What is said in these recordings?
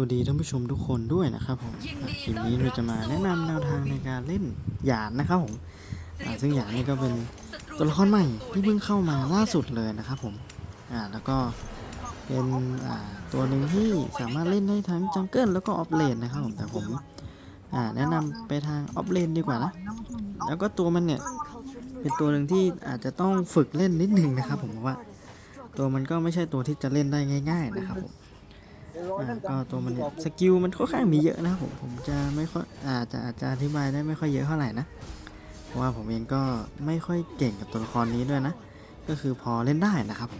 วัสดีท่านผู้ชมทุกคนด้วยนะครับผมอะคลิปนี้เราจะมาแนะนำแนวทางในการเล่นหยานนะครับผมอะซึ่งหยานนี่ก็เป็นตัวละครใหม่ที่เพิ่งเข้ามาล่าสุดเลยนะครับผมอ่าแล้วก็เป็นอ่าตัวหนึ่งที่สามารถเล่นได้ทั้งจังเกิลแล้วก็ออฟเลนนะครับผมแต่ผมอ่าแนะนำไปทางออฟเลนดีกว่านะแล้วก็ตัวมันเนี่ยเป็นตัวหนึ่งที่อาจจะต้องฝึกเล่นนิดนึงนะครับผมเพราะว่า ตัวมันก็ไม่ใช่ตัวที่จะเล่นได้ง่าย ๆ นะครับผม อ่าก็ตัวมันเนี่ยสกิลมันค่อนข้างมีเยอะนะผมผมจะไม่ค่อยอาจจะอาจจะอธิบายได้ไม่ค่อยเยอะเท่าไหร่นะเพราะว่าผมเองก็ไม่ค่อยเก่งกับตัวละครนี้ด้วยนะ ก็คือพอเล่นได้นะครับ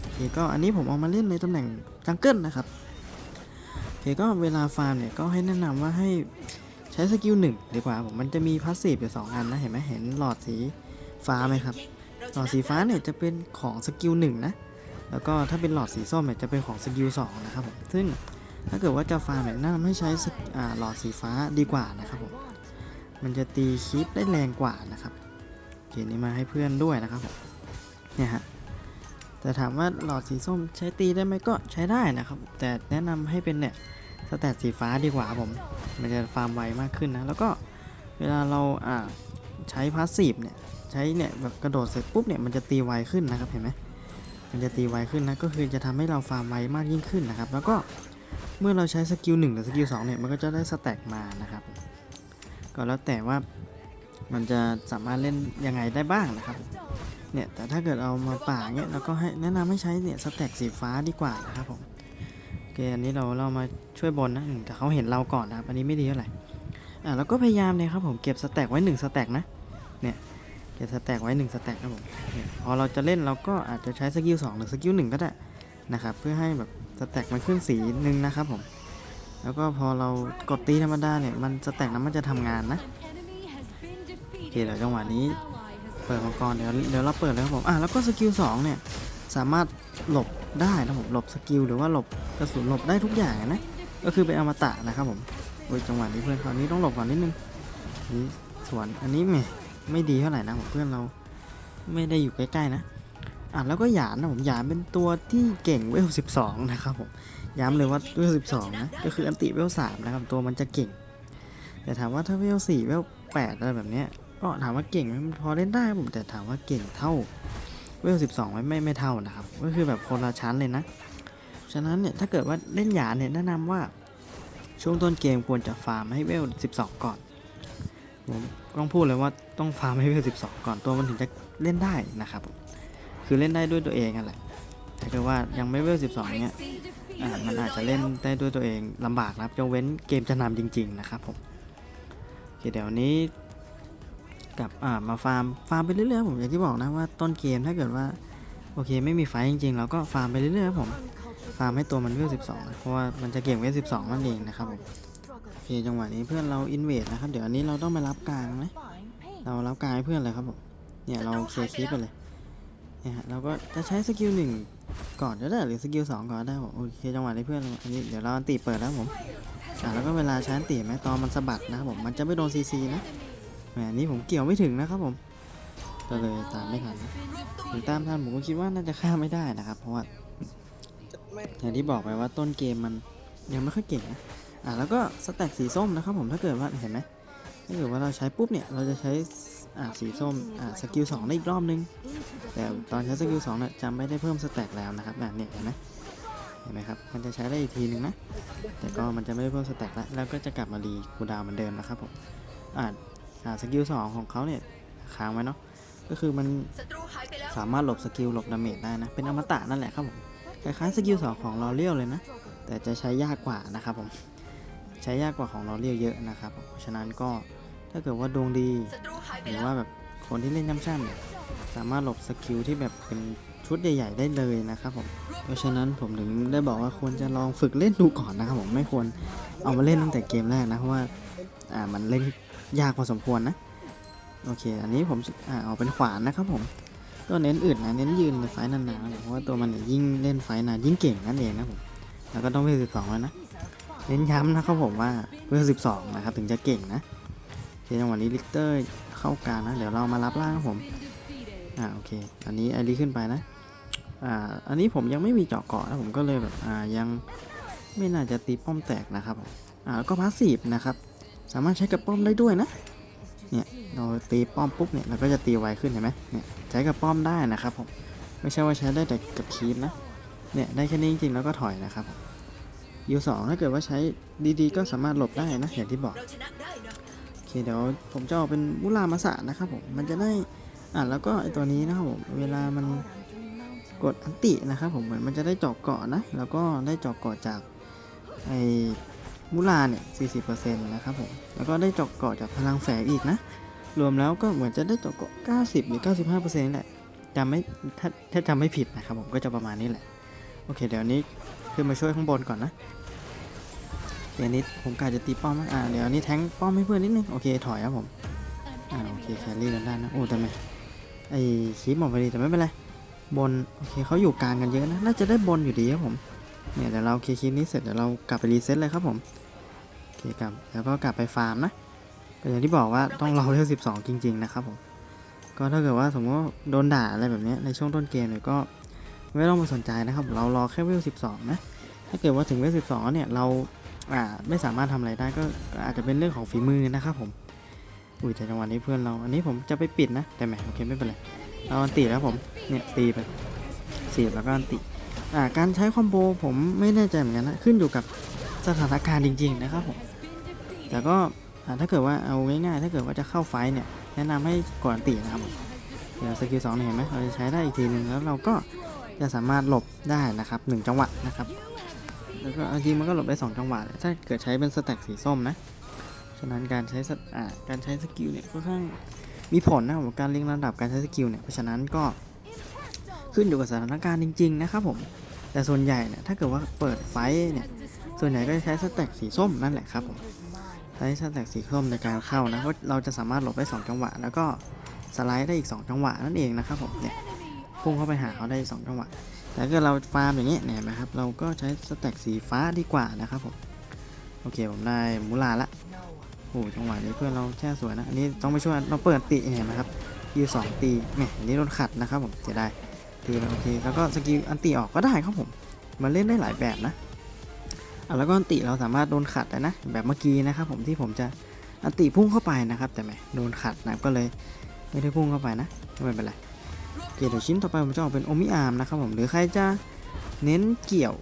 โอเคก็อันนี้ผมเอามาเล่นในตำแหน่งจังเกิลนะครับโอเคก็เวลาฟาร์มเนี่ยก็ให้แนะนำว่าให้ใช้สกิลหนึ่งดีกว่าผมมันจะมีพาสซีฟอยู่สองอันนะเห็นไหมเห็นหลอดสีฟ้าไหมครับหลอดสีฟ้าเนี่ยจะเป็นของสกิลหนึ่งนะ แล้วก็ถ้าเป็นหลอดสีส้มเนี่ยจะเป็นของสกิลสองนะครับผมซึ่งถ้าเกิดว่าจะฟาร์มเนี่ยแนะนำให้ใช้หลอดสีฟ้าดีกว่านะครับผมมันจะตีคลิปได้แรงกว่านะครับเขียนนี้มาให้เพื่อนด้วยนะครับผมเนี่ยฮะแต่ถามว่าหลอดสีส้มใช้ตีได้ไหมก็ใช้ได้นะครับ แต่แนะนำให้เป็นเนี่ยสแตทสีฟ้าดีกว่าผม มันจะฟาร์มไวมากขึ้นนะ แล้วก็เวลาเราอ่าใช้พาสซีฟเนี่ยใช้เนี่ยแบบกระโดดเสร็จปุ๊บเนี่ยมันจะตีไวขึ้นนะครับเห็นไหม มันจะตีไวขึ้นนะก็คือจะทำให้เราฟาร์มไวมากยิ่งขึ้นนะครับ แล้วก็เมื่อเราใช้สกิล1หรือสกิล2เนี่ยมันก็จะได้สแต็กมานะครับก็แล้วแต่ว่ามันจะสามารถเล่นยังไงได้บ้างนะครับเนี่ยแต่ถ้าเกิดเอามาป่าเนี่ยเราก็ให้แนะนำให้ใช้เนี่ยสแต็กสีฟ้าดีกว่านะครับผมโอเคอันนี้เราเรามาช่วยบนนะแต่เขาเห็นเราก่อนนะครับอันนี้ไม่ดีเท่าไหร่อ่าแล้วก็พยายามเลยครับผมเก็บสแต็กไว้1สแต็กนะเนี่ย ก็บสแต็กไว้1สแต็กครับผมพอเราจะเล่นเราก็อาจจะใช้สกิล2หรือสกิล1ก็ได้นะครับเพื่อให้แบบสแต็กมันขึ้นสีหนึ่งนะครับผมแล้วก็พอเรากดตีธรรมดาเนี่ยมันสแต็กนั้นมันจะทำงานนะโอเคเดี๋ยวจังหวะนี้เปิดมังกรเดี๋ยวเดี๋ยวเราเปิดแล้วครับผมอะแล้วก็สกิล2เนี่ยสามารถหลบได้นะผมหลบสกิลหรือว่าหลบกระสุนหลบได้ทุกอย่างนะก็คือเป็นอมตะนะครับผมโอ้ยจังหวะนี้เพื่อนคราวนี้ต้องหลบก่อนนิดนึงนี่สวนอันนี้แหม ไม่ดีเท่าไหร่นะผมเพื่อนเราไม่ได้อยู่ใกล้ๆนะอะแล้วก็หยานนะผมหยานเป็นตัวที่เก่งเวล12นะครับผมย้ำเลยว่าเวล12นะก็คืออันติเวล3นะครับตัวมันจะเก่ง แต่ถามว่าถ้าเวล4เวล8อะไรแบบเนี้ยก็ถามว่าเก่งไหมมันพอเล่นได้ผมแต่ถามว่าเก่งเท่าเวล12ไหมไม่ไม่เท่านะครับ ก็คือแบบคนละชั้นเลยนะ ฉะนั้นเนี่ยถ้าเกิดว่าเล่นหยานเนี่ยแนะนำว่าช่วงต้นเกมควรจะฟาร์มให้เวล12ก่อนผม ต้องพูดเลยว่าต้องฟาร์มให้เวล12ก่อนตัวมันถึงจะเล่นได้นะครับผมคือเล่นได้ด้วยตัวเองนั่นแหละถ้าเกิดว่ายังไม่เวล12เนี่ยมันอาจจะเล่นได้ด้วยตัวเองลำบากนะครับยกเว้นเกมจะนำจริง ๆ นะครับผมโอเคเดี๋ยวนี้กลับมาฟาร์มฟาร์มไปเรื่อยๆผมอย่างที่บอกนะว่าต้นเกมถ้าเกิดว่าโอเคไม่มีไฟจริงๆเราก็ฟาร์มไปเรื่อยๆผมฟาร์มให้ตัวมันเวล12นะเพราะว่ามันจะเก่งเวล12นั่นเองนะครับผม เคจังหวะนี้เพื่อนเราอินเวดนะครับ เดี๋ยวอันนี้เราต้องมารับกลางนะเรารับกลางให้เพื่อนเลยครับผมเนี่ยเราเคลียร์คลิปไปเลยเนี่ยเราก็จะใช้สกิลหนึ่งก่อนก็ได้หรือสกิลสองก่อนก็ได้ผมโอเคจังหวะนี้เพื่อนอันนี้เดี๋ยวเราอันตีเปิดแล้วผมอ่าแล้วก็เวลาใช้อันตีไหมตอนมันสะบัดนะครับผมมันจะไม่โดนซีซีนะแหมนี้ผมเกี่ยวไม่ถึงนะครับผมก็เลยตามไม่ทันนะถึงตามทันผมก็คิดว่าน่าจะฆ่าไม่ได้นะครับ เพราะว่าอย่างที่บอกไปว่าต้นเกมมันยังไม่ค่อยเก่งนะ อะแล้วก็สแต็กสีส้มนะครับผมถ้าเกิดว่าเห็นไหมถ้าเกิดว่าเราใช้ปุ๊บเนี่ยเราจะใช้อ่าสีส้มอ่าสกิลสองได้อีกรอบนึง แต่ตอนใช้สกิลสองเนี่ยจะไม่ได้เพิ่มสแต็กแล้วนะครับแบบนี้เห็นไหมเห็นไหมครับมันจะใช้ได้อีกทีนึงนะแต่ก็มันจะไม่ได้เพิ่มสแต็กแล้วแล้วก็จะกลับมารีคูดาวเหมือนเดิมนะครับผมอ่าอ่าสกิลสองของเขาเนี่ยค้างไว้เนาะก็คือมันสามารถหลบสกิลหลบดาเมจได้นะ เป็นอมตะนั่นแหละครับผมคล้ายๆสกิลสองของลอเรียลเลยนะ แต่จะใช้ยากกว่านะครับผม ใช้ยากกว่าของเราเรียกเยอะนะครับ เพราะฉะนั้นก็ถ้าเกิดว่าดวงดีหรือว่าแบบคนที่เล่นย่ำช่ำเนี่ยสามารถหลบสกิลที่แบบเป็นชุดใหญ่ ๆ ได้เลยนะครับผมเพราะฉะนั้นผมถึงได้บอกว่าควรจะลองฝึกเล่นดูก่อนนะครับผมไม่ควรเอามาเล่นตั้งแต่เกมแรกนะเพราะว่าอ่ามันเล่นยากพอสมควรนะโอเค อันนี้ผมอ่าเอาเป็นขวานนะครับผมก็เน้นอึดนะเน้นยืนในไฟนานๆเพราะว่าตัวมันยิ่งเล่นไฟนานยิ่งเก่งนั่นเองนะผมแล้วก็ต้องเวลสิบสองแล้วนะ เน้นย้ำนะครับผมว่าเวล12นะครับถึงจะเก่งนะโอเคจังหวะนี้ลิกเตอร์เข้ากลางนะ เดี๋ยวเรามารับล่างครับผมอ่าโอเค อันนี้ไอรีขึ้นไปนะอ่าอันนี้ผมยังไม่มีเจาะเกาะนะผมก็เลยแบบอ่ายังไม่น่าจะตีป้อมแตกนะครับผมอ่าแล้วก็พาสซีฟนะครับสามารถใช้กับป้อมได้ด้วยนะเนี่ยเราตีป้อมปุ๊บเนี่ยเราก็จะตีไวขึ้นเห็นไหมเนี่ยใช้กับป้อมได้นะครับผมไม่ใช่ว่าใช้ได้แต่กับคีปนะเนี่ยได้แค่นี้จริงๆแล้วก็ถอยนะครับ ยูสองถ้าเกิดว่าใช้ดีๆ ก็สามารถหลบได้นะอย่างที่บอกโอเคเดี๋ยวผมจะเอาเป็นมุลามาสะนะครับผมมันจะได้อ่าแล้วก็ไอตัวนี้นะครับผมเวลามันกดอันตินะครับผมเหมือนมันจะได้เจอกเกาะนะแล้วก็ได้เจอกเกาะจากไอมุลาเนี่ย40%นะครับผมแล้วก็ได้เจอกเกาะจากพลังแฝงอีกนะรวมแล้วก็เหมือนจะได้เจอกเกาะ90 หรือ 95%นี่แหละจำไม่ถ้าถ้าจำไม่ผิดนะครับผมก็จะประมาณนี้แหละโอเคเดี๋ยวนี้ ขึ้นมาช่วยข้างบนก่อนนะเดี๋ยวนี้ผมกาจะตีป้อมอ่าเดี๋ยวนี้แทงป้อมให้เพื่อนนิดนึงโอเคถอยครับผมอ่าโอเคแครี่กันได้นะโอ้แต่ไม่ไอคีบหมดพอดีแต่ไม่เป็นไรบนโอเคเขาอยู่กลางกันเยอะนะน่าจะได้บนอยู่ดีครับผมเนี่ยเดี๋ยวเราเคลียร์คลิปนี้เสร็จเดี๋ยวเรากลับไปรีเซ็ตเลยครับผมโอเคกลับแล้วก็กลับไปฟาร์มนะก็อย่างที่บอกว่าต้องรอเลเวล12 จริง ๆ นะครับผม ก็ถ้าเกิดว่าสมมติว่าโดนด่าอะไรแบบนี้ในช่วงต้นเกมเนี่ยก็ ไม่ต้องไปสนใจนะครับ เรารอแค่เวล 12 นะ ถ้าเกิดว่าถึงเวล 12แล้วเนี่ย เราอ่าไม่สามารถทำอะไรได้ก็อาจจะเป็นเรื่องของฝีมือนะครับผม อุ้ยแต่จังหวะนี้เพื่อนเรา อันนี้ผมจะไปปิดนะ แต่แหมโอเคไม่เป็นไร เราอันติแล้วผม เนี่ยตีไปเสียบแล้วก็อันติอ่าการใช้คอมโบผมไม่แน่ใจเหมือนกันนะ ขึ้นอยู่กับสถานการณ์จริง ๆ นะครับผม แต่ก็อ่าถ้าเกิดว่าเอาง่ายๆ ถ้าเกิดว่าจะเข้าไฟเนี่ยแนะนำให้กดอันตินะครับผมเดี๋ยวสกิลสองเห็นไหมเราจะใช้ได้อีกทีหนึ่งแล้วเราก็ จะสามารถหลบได้นะครับหนึ่งจังหวะนะครับ แล้วก็จริงมันก็หลบได้ 2 จังหวะ ถ้าเกิดใช้เป็นสแต็กสีส้มนะ ฉะนั้นการใช้สอ่าการใช้สกิลเนี่ยค่อนข้างมีผลนะครับการเรียงลำดับการใช้สกิลเนี่ย เพราะฉะนั้นก็ขึ้นอยู่กับสถานการณ์จริง ๆ นะครับผม แต่ส่วนใหญ่เนี่ยถ้าเกิดว่าเปิดไฟเนี่ย ส่วนใหญ่ก็จะใช้สแต็กสีส้มนั่นแหละครับผมใช้สแต็กสีส้มในการเข้านะ เพราะเราจะสามารถหลบได้ 2 จังหวะ แล้วก็สไลด์ได้อีก 2 จังหวะนั่นเองนะครับผมเนี่ย พุ่งเข้าไปหาเขาได้อีกสองจังหวะแต่ถ้าเกิดเราฟาร์มอย่างเงี้เนี่ยนไหมครับ เราก็ใช้สแต็กสีฟ้าดีกว่านะครับผม โอเคผมได้มูลาละโอ้โหจังหวะนี้เพื่อนเราแช่สวยนะ อันนี้ต้องไปช่วยเราเปิดตีเห็นไหมครับยูสองตีเนี่ยอันนี้โดนขัดนะครับผมเสียดายตีไปโอเค แล้วก็สกิลอันตีออกก็ได้ครับผม มันเล่นได้หลายแบบนะอะแล้วก็อันติเราสามารถโดนขัดได้นะ แบบเมื่อกี้นะครับผมที่ผมจะอันติพุ่งเข้าไปนะครับ แต่แหมโดนขัดนะก็เลยไม่ได้พุ่งเข้าไปนะไม่เป็นไร เคเดี๋ยวชิ้นต่อไปผมจะออกเป็นโอมิอาร์มนะครับผมหรือใครจะเน้นเกี่ยว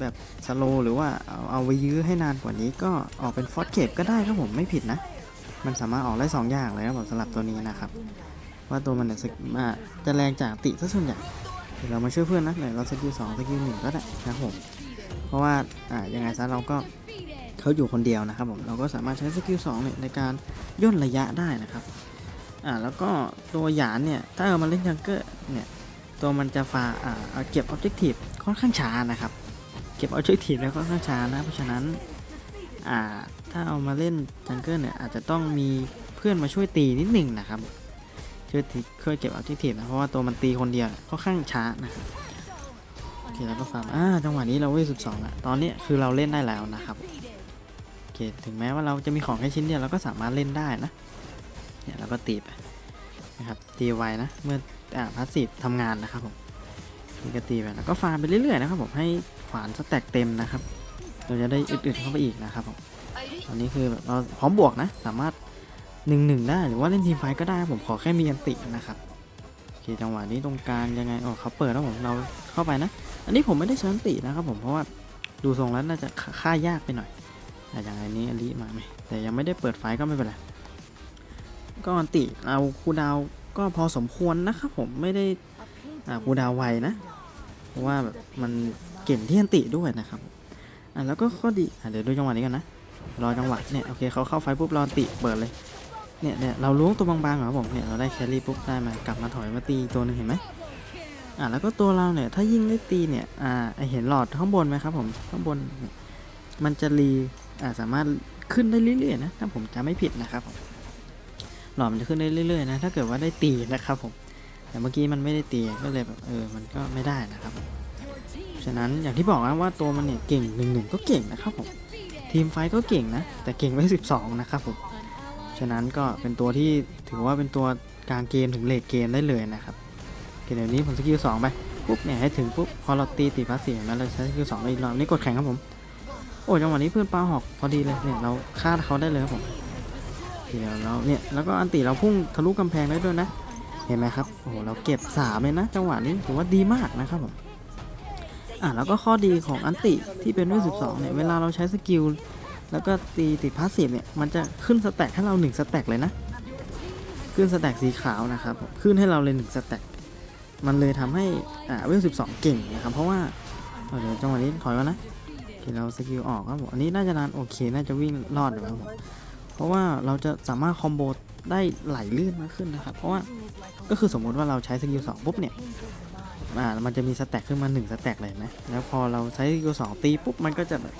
แบบสโลหรือว่าเอาเอาไว้ยื้อให้นานกว่านี้ก็ออกเป็นฟอสเก็บก็ได้ครับผมไม่ผิดนะ มันสามารถออกได้ 2 อย่างเลยครับผมสำหรับตัวนี้นะครับ ว่าตัวมันเนี่ยสกจะแรงจากติซะส่วนใหญ่เดี๋ยวเรามาช่วยเพื่อนนะเดี๋ยวเราสกิลสองสกิลหนึ่งก็ได้นะครับผมเพราะว่าอ่ายังไงซะเราก็เขาอยู่คนเดียวนะครับผมเราก็สามารถใช้สกิลสองเนี่ยในการย่นระยะได้นะครับ อ่าแล้วก็ตัวหยานเนี่ย ถ้าเอามาเล่นจังเกอร์เนี่ย ตัวมันจะฟาอ่าเก็บออบเจกตีฟค่อนข้างช้านะครับ เก็บออบเจกตีฟแล้วค่อนข้างช้านะ เพราะฉะนั้นอ่าถ้าเอามาเล่นจังเกอร์เนี่ย อาจจะต้องมีเพื่อนมาช่วยตีนิดหนึ่งนะครับ ช่วยตีช่วยเก็บออบเจกตีฟนะเพราะว่าตัวมันตีคนเดียวค่อนข้างช้านะครับโอเคแล้วก็ฟาร์มอ่าจังหวะนี้เราเวทสิบสองอะตอนนี้คือเราเล่นได้แล้วนะครับโอเคถึงแม้ว่าเราจะมีของแค่ชิ้นเดียวเราก็สามารถเล่นได้นะ เนี่ยเราก็ตีไปนะครับตีไวนะเมื่ออ่าพาสซีฟทำงานนะครับผมนี่ก็ตีไปแล้วก็ฟาร์มไปเรื่อยๆนะครับผมให้ขวานสแต็กเต็มนะครับ เราจะได้อึดๆเข้าไปอีกนะครับผมตอนนี้คือแบบเราพร้อมบวกนะสามารถหนึ่งหนึ่งได้หรือว่าเล่นทีมไฟก็ได้ผมขอแค่มีอันตินะครับโอเคจังหวะนี้ตรงกลางยังไงอ๋อเขาเปิดแล้วผมเราเข้าไปนะ อันนี้ผมไม่ได้ใช้อันตินะครับผมเพราะว่าดูทรงแล้วน่าจะฆ่ายากไปหน่อยแต่อย่างไรนี้อลิมาไหมแต่ยังไม่ได้เปิดไฟก็ไม่เป็นไร ก็อันติเอาคูดาวก็พอสมควรนะครับผมไม่ได้อ่าคูดาวไวนะ เพราะว่าแบบมันเก่งที่อันติด้วยนะครับอะแล้วก็ข้อดีอะเดี๋ยวดูจังหวะนี้กันนะรอจังหวะเนี่ยโอเคเขาเข้าไฟปุ๊บรออันติเปิดเลยเนี่ยเนี่ยเราล้วงตัวบางๆเหรอผมเนี่ยเราได้แครี่ปุ๊บได้มากลับมาถอยมาตีตัวหนึงเห็นไหมอะแล้วก็ตัวเราเนี่ยถ้ายิ่งได้ตีเนี่ยอ่าเห็นหลอดข้างบนไหมครับผมข้างบนเนี่ยมันจะรีอ่าสามารถขึ้นได้เรื่อยๆนะถ้าผมจำไม่ผิดนะครับผม หลอดมันจะขึ้นได้เรื่อยๆนะ ถ้าเกิดว่าได้ตีนะครับผม แต่เมื่อกี้มันไม่ได้ตีก็เลยแบบเออ มันก็ไม่ได้นะครับ ฉะนั้นอย่างที่บอกนะว่าตัวมันเนี่ยเก่งหนึ่งหนึ่งก็เก่งนะครับผม ทีมไฟท์ก็เก่งนะ แต่เก่งไว้สิบสองนะครับผม ฉะนั้นก็เป็นตัวที่ถือว่าเป็นตัวกลางเกมถึงเลทเกมได้เลยนะครับโอเคเดี๋ยวนี้ผมสกิลสองไปปุ๊บเนี่ยให้ถึงปุ๊บพอเราตีตีพาสซีฟแล้วเราใช้สกิลสองไปอีกรอบนี่กดแข่งครับผมโอ้จังหวะนี้เพื่อนปลาหอกพอดีเลยเนี่ยเราฆ่าเขาได้เลยครับผม เดี๋ยวเราเนี่ยแล้วก็อันติเราพุ่งทะลุกำแพงได้ด้วยนะ เห็นไหมครับโอ้โหเราเก็บสาเลยนะ จังหวะนี้ถือว่าดีมากนะครับผมอะแล้วก็ข้อดีของอันติที่เป็นเวท12เนี่ยเวลาเราใช้สกิลแล้วก็ตีติดพาสซีฟเนี่ยมันจะขึ้นสแต็กให้เรา1สแต็กเลยนะขึ้นสแต็กสีขาวนะครับขึ้นให้เราเลย1สแต็กมันเลยทำให้อ่าเวล12เก่งนะครับ เพราะว่าเอาเดี๋ยวจังหวะนี้ถอยก่อนนะโอเคเราสกิลออกครับผมอันนี้น่าจะนานโอเค น่าจะวิ่งรอดอยู่ครับผม เพราะว่าเราจะสามารถคอมโบได้ไหลลื่นมากขึ้นนะครับ เพราะว่าก็คือสมมุติว่าเราใช้สกิล2ปุ๊บเนี่ยอ่ามันจะมีสแต็กขึ้นมา1สแต็กเลยนะแล้วพอเราใช้สกิล2ตีปุ๊บมันก็จะแบบ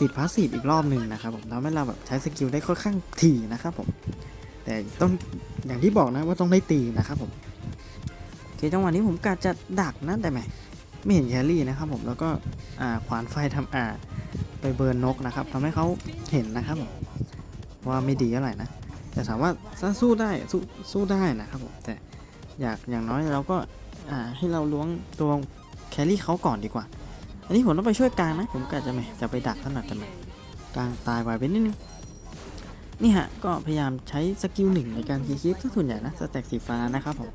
ติดพาสซีฟอีกรอบหนึ่งนะครับผมทำให้เราแบบใช้สกิลได้ค่อนข้างถี่นะครับผมแต่ต้องอย่างที่บอกนะว่าต้องได้ตีนะครับผมโอเคจังหวะนี้ผมกะจะดักนะแต่แหมไม่เห็นแครี่นะครับผมแล้วก็อ่าขวานไฟทำอ่าไปเบิร์นนกนะครับทำให้เขาเห็นนะครับผม ว่าไม่ดีเท่าไหร่นะแต่ถามว่าสู้ได้สู้สู้ได้นะครับผมแต่อยากอย่างน้อยเราก็อ่าให้เราล้วงตัวแครี่เขาก่อนดีกว่า อันนี้ผมต้องไปช่วยกลางนะ ผมกะจะไม่จะไปดักขนาดจะไม่กลางตายไวไปนิดนึงนี่ฮะก็พยายามใช้สกิลหนึ่งในการคีคลิปส่วนใหญ่นะสแต็กสีฟ้านะครับผม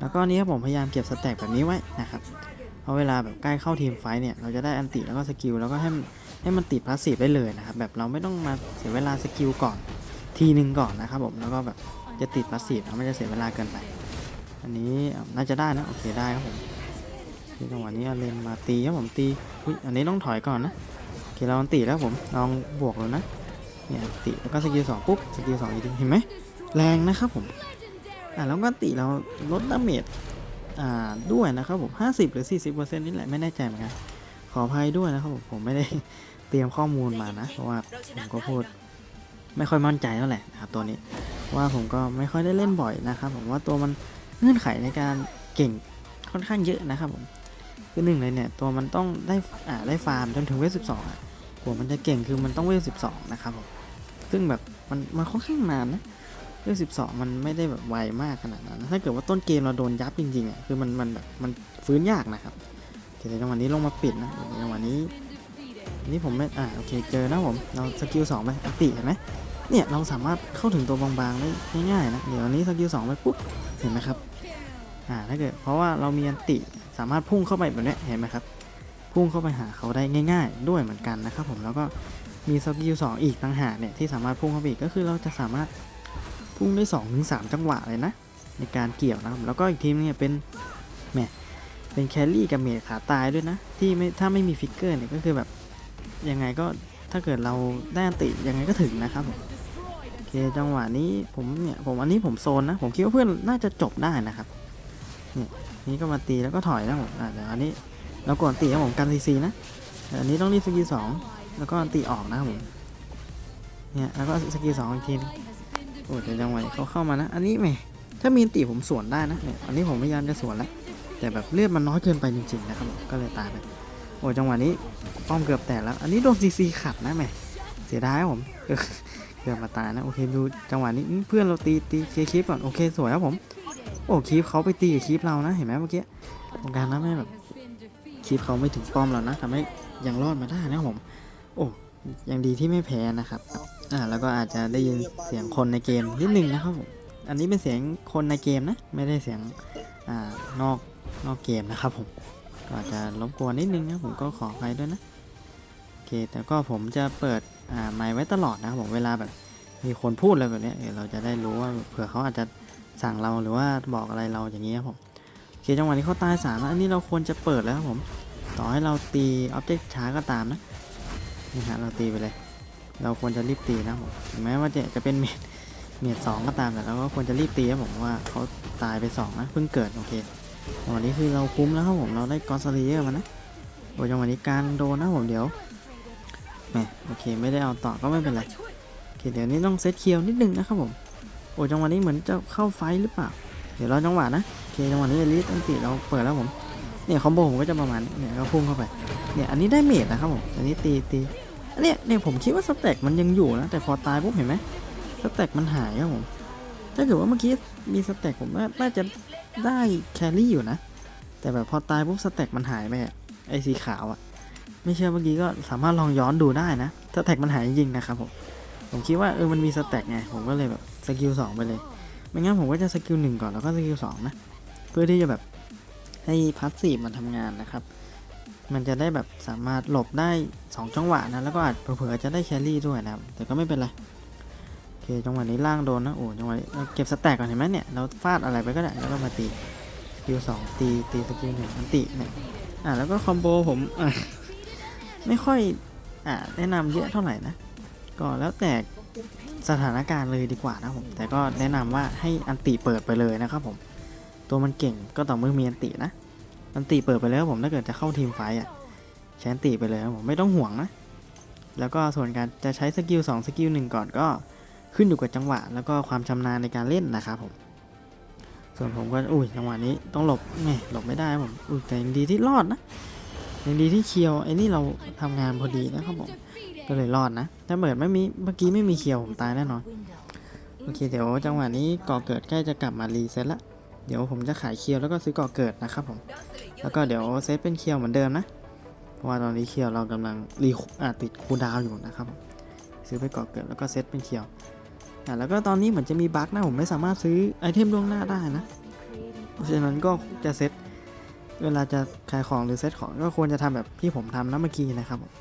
แล้วก็นี้ครับผมพยายามเก็บสแต็กแบบนี้ไว้นะครับเพราะเวลาแบบใกล้เข้าทีมไฟเนี่ยเราจะได้อันติแล้วก็สกิลแล้วก็ให้ ให้มันติดพาสซีฟได้เลยนะครับแบบเราไม่ต้องมาเสียเวลาสกิลก่อนทีหนึ่งก่อนนะครับผมแล้วก็แบบจะติดพาสซีฟนะไม่จะเสียเวลาเกินไป อันนี้น่าจะได้นะโอเคได้ครับผมที่จังหวะนี้เลนมาตีครับผมตีอุ๊ยอันนี้ต้องถอยก่อนนะโอเคเราติแล้วผมลองบวกเลยนะเนี่ยติแล้วก็สกิลสองปุ๊บสกิลสองอีกทีเห็นไหมแรงนะครับผมอ่าแล้วก็ติเราลดดาเมจอ่าด้วยนะครับผม50 หรือ 40%นี่แหละไม่แน่ใจเหมือนกันขออภัยด้วยนะครับผมผมไม่ได้ เตรียมข้อมูลมานะ เพราะว่าผมก็พูดไม่ค่อยมั่นใจเท่าไหร่นะครับตัวนี้ว่าผมก็ไม่ค่อยได้เล่นบ่อยนะครับ ผมว่าตัวมันเงื่อนไขในการเก่งค่อนข้างเยอะนะครับผมคือหนึ่งเลยเนี่ยตัวมันต้องได้อ่าได้ฟาร์มจนถึงเวทสิบสองอะผมมันจะเก่งคือมันต้องเวล12นะครับผมซึ่งแบบมันมันค่อนข้างนานนะเวล12มันไม่ได้แบบไวมากขนาดนั้นถ้าเกิดว่าต้นเกมเราโดนยับจริงๆอะคือมันมันแบบมันฟื้นยากนะครับคแต่จังหวะนี้ลงมาปิดนะจังหวะนี้ นี่ผมไม่ อ่าโอเค เจอนะผม เราสกิล2ไปอันติเห็นไหมเนี่ย เราสามารถเข้าถึงตัวบางๆได้ง่ายๆนะ เดี๋ยวอันนี้สกิล2ไปปุ๊บ เห็นไหมครับ อ่า ถ้าเกิด เพราะว่าเรามีอันติสามารถพุ่งเข้าไปแบบนี้เห็นไหมครับ พุ่งเข้าไปหาเขาได้ง่าย ๆ ด้วยเหมือนกันนะครับผม แล้วก็มีสกิลสองอีกต่างหากเนี่ยที่สามารถพุ่งเข้าไปอีกก็คือเราจะสามารถพุ่งได้2อถึงสจังหวะเลยนะ ในการเกี่ยวนะครับ แล้วก็อีกทีมเนี่ยเป็นแหมเป็นแครี่กับเมจขาตายด้วยนะ ที่ไม่ถ้าไม่มีฟิกเกอร์เนี่ยก็คือแบบ ยังไงก็ถ้าเกิดเราได้อติยังไงก็ถึงนะครับผมโอเคจังหวะนี้ผมเนี่ยผมอันนี้ผมโซนนะ ผมคิดว่าเพื่อนน่าจะจบได้นะครับเนี่ยนี่ก็มาตีแล้วก็ถอยนะผมอะเดี๋ยวอันนี้แล้วก่อนตีครับผมกันซีซีนะอันนี้ต้องรีบสกิลสองแล้วก็ตีออกนะครับผมเนี่ยแล้วก็สกิลสองอีกทีนโอ้แต่จังหวะเขาเข้ามานะ อันนี้แหมถ้ามีตีผมสวนได้นะเนี่ยอันนี้ผมพยายามจะสวนแล้วแต่แบบเลือดมันน้อยเกินไปจริงๆนะครับผมก็เลยตายไป โอ้จังหวะนี้ป้อมเกือบแตกแล้ว อันนี้โดนซีซีขัดนะแหมเสียดายครับผมเกือบมาตายนะโอเคดูจังหวะนี้เพื่อนเราตีตีเคลียร์คลิปก่อนโอเคสวยครับผมโอ้คลิปเขาไปตีกับคลิปเรานะเห็นไหมเมื่อกี้ตรงการนะไม่แบบคลิปเขาไม่ถึงป้อมแล้วนะทำให้ยังรอดมาได้นะผม โอ้ยังดีที่ไม่แพ้นะครับอ่าแล้วก็อาจจะได้ยินเสียงคนในเกมนิดนึงนะครับผมอันนี้เป็นเสียงคนในเกมนะ ไม่ได้เสียงอ่านอกนอกเกมนะครับผม ก็อาจจะรบกวนนิดนึงนะผมก็ขออภัยด้วยนะโอเคแต่ก็ผมจะเปิดอ่าไมค์ไว้ตลอดนะครับผมเวลาแบบมีคนพูดอะไรแบบนี้เราจะได้รู้ว่าเผื่อเขาอาจจะสั่งเราหรือว่าบอกอะไรเราอย่างนี้ครับผมโอเคจังหวะนี้เขาตายสามแล้วอันนี้เราควรจะเปิดแล้วครับผม ต่อให้เราตีอ็อบเจกต์ช้าก็ตามนะนี่ฮะเราตีไปเลย เราควรจะรีบตีนะผมถึงแม้ว่าจะจะเป็นเมดเมดสองก็ตามแต่เราก็ควรจะรีบตีครับผมว่าเขาตายไปสองนะเพิ่งเกิดโอเค จังหวะนี้คือเราคุ้มแล้วครับผมเราได้กอสเลเยอร์มานะโอ้จังหวะนี้การโดนนะผมเดี๋ยวแหมโอเคไม่ได้เอาต่อก็ไม่เป็นไรโอเคเดี๋ยวนี้ต้องเซตเคียวนิดนึงนะครับผมโอ้จังหวะนี้เหมือนจะเข้าไฟท์หรือเปล่า เดี๋ยวรอจังหวะนะโอเคจังหวะนี้ลิสอันติเราเปิดแล้วผมเนี่ยคอมโบผมก็จะประมาณเนี่ยก็พุ่งเข้าไปเนี่ยอันนี้ได้เมดนะครับผมอันนี้ตีตีอันเนี้ยเนี่ยผมคิดว่าสแต็กมันยังอยู่นะแต่พอตายปุ๊บเห็นไหมสแต็กมันหายครับผมถ้าเกิดว่าเมื่อกี้มีสแต็กผมน่าจะ ได้แครี่อยู่นะ แต่แบบพอตายปุ๊บสแต็กมันหายไปไอ้สีขาวอะไม่เชื่อเมื่อกี้ก็สามารถลองย้อนดูได้นะสแต็กมันหายจริงนะครับผมผมคิดว่าเออมันมีสแต็กไงผมก็เลยแบบสกิลสองไปเลยไม่งั้นผมก็จะสกิลหนึ่งก่อนแล้วก็สกิลสองนะเพื่อที่จะแบบให้พาสซีฟมันทำงานนะครับ มันจะได้แบบสามารถหลบได้ 2 จังหวะนะแล้วก็อาจเผื่อจะได้แครี่ด้วยนะครับแต่ก็ไม่เป็นไร จังหวะนี้ล่างโดนนะโอ้จังหวะนี้เราเก็บสแต็กก่อนเห็นไหมเนี่ยเราฟาดอะไรไปก็ได้แล้วก็มาตีสกิลสองตีตีสกิลหนึ่งอันติเนี่ยอะแล้วก็คอมโบผมไม่ค่อยอะแนะนำเยอะเท่าไหร่นะก็แล้วแต่สถานการณ์เลยดีกว่านะผมแต่ก็แนะนำว่าให้อันติเปิดไปเลยนะครับผมตัวมันเก่งก็ต่อเมื่อมีอันตินะอันติเปิดไปแล้วผมถ้าเกิดจะเข้าทีมไฟอะใช้อันติไปเลยครับผมไม่ต้องห่วงนะแล้วก็ส่วนการจะใช้สกิล2สกิล1ก่อนก็ ขึ้นอยู่กับจังหวะ แล้วก็ความชำนาญในการเล่นนะครับผม ส่วนผมก็อุ้ยจังหวะนี้ต้องหลบไงหลบไม่ได้ผมอุ้ยแต่ยังดีที่รอดนะยังดีที่เคียวไอ้นี่เราทำงานพอดีนะครับผมก็เลยรอดนะถ้าเบิดไม่มีเมื่อกี้ไม่มีเคียวผมตายแน่นอนโอเคเดี๋ยวจังหวะนี้ก่อเกิดใกล้จะกลับมารีเซ็ตละเดี๋ยวผมจะขายเคียวแล้วก็ซื้อก่อเกิดนะครับผม แล้วก็เดี๋ยวเซตเป็นเคียวเหมือนเดิมนะ เพราะว่าตอนนี้เคียวเรากำลังรีอ่าติดคูลดาวอยู่นะครับผมซื้อไปก่อเกิดแล้วก็เซตเป็นเคียว อ่แล้วก็ตอนนี้เหมือนจะมีบั๊กนะผมไม่สามารถซื้อไอเทมล่วงหน้าได้นะ เพราะฉะนั้นก็จะเซตเวลาจะขายของหรือเซตของก็ควรจะทำแบบที่ผมทำนะเมื่อกี้นะครับผม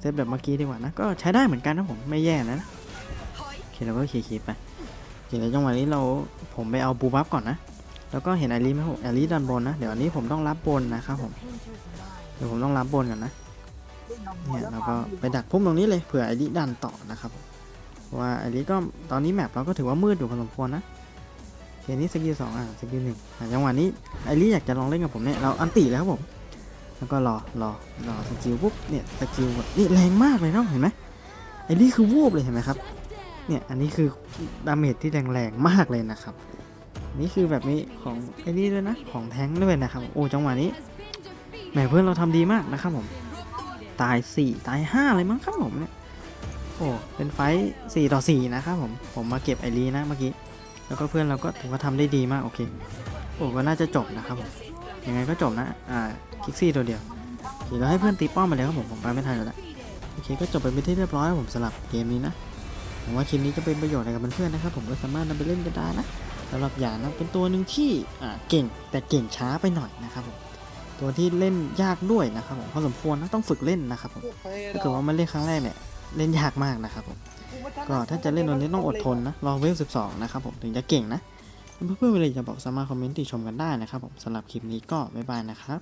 เซตแบบเมื่อกี้ดีกว่านะ ก็ใช้ได้เหมือนกันนะผมไม่แย่นะนะโอเคเราก็เคลียร์ไปโอเคในจังหวะนี้เราผมไปเอาบูบัฟก่อนนะแล้วก็เห็นไอรีไหมผมไอรีดันบนนะ เดี๋ยวอันนี้ผมต้องรับบนนะครับผม เดี๋ยวผมต้องรับบนก่อนนะ เนี่ยเราก็ไปดักพุ่มตรงนี้เลยเผื่อไอรีดันต่อนะครับผม ว่าไอรีก็ตอนนี้แมปเราก็ถือว่ามืดอยู่พอสมควรนะเคนี่สกิลสองอะสกิลหนึ่งจังหวะนี้ไอรีอยากจะลองเล่นกับผมเนี่ยเราอันติแล้วครับผมแล้วก็รอรอรอสกิลปุ๊บเนี่ยสกิลนี่แรงมากเลยนะเห็นไหมไอรีคือวูบเลยเห็นไหมครับเนี่ยอันนี้คือดาเมจที่แรงๆมากเลยนะครับนี่คือแบบนี้ของไอ้นี่ด้วยนะของแท้งด้วยนะครับโอ้จังหวะนี้แหมเพื่อนเราทำดีมากนะครับผมตาย4ตาย5เลยมั้งครับผมเนี่ย โอ้เป็นไฟต์4ต่อ4นะครับผมผมมาเก็บไอรีนะเมื่อกี้แล้วก็เพื่อนเราก็ถือว่าทำได้ดีมากโอเคโอ้ก็น่าจะจบนะครับผมยังไงก็จบนะอ่าคิกซี่ตัวเดียวโอเคแล้วให้เพื่อนตีป้อมไปเลยครับผมผมไปไม่ทันแล้วโอเคก็จบไปเป็นที่เรียบร้อยผมสำหรับเกมนี้นะผมว่าคลิปนี้จะเป็นประโยชน์อะไรกับเพื่อนๆนะครับผมก็สามารถนำไปเล่นกันได้นะสำหรับหยานะเป็นตัวหนึ่งที่อ่าเก่งแต่เก่งช้าไปหน่อยนะครับผมตัวที่เล่นยากด้วยนะครับผมพอสมควรนะต้องฝึกเล่นนะครับผมถ้าเกิดว่ามันเล่นครั้งแรกเนี่ย เล่นยากมากนะครับผมก็ถ้าจะเล่นวันนี้ต้องอดทนนะรอเวล12 นะครับผมถึงจะเก่งนะ เพื่อนๆเลยจะบอกสามารถคอมเมนต์ติชมกันได้นะครับผมสำหรับคลิปนี้ก็บ๊ายบายนะครับ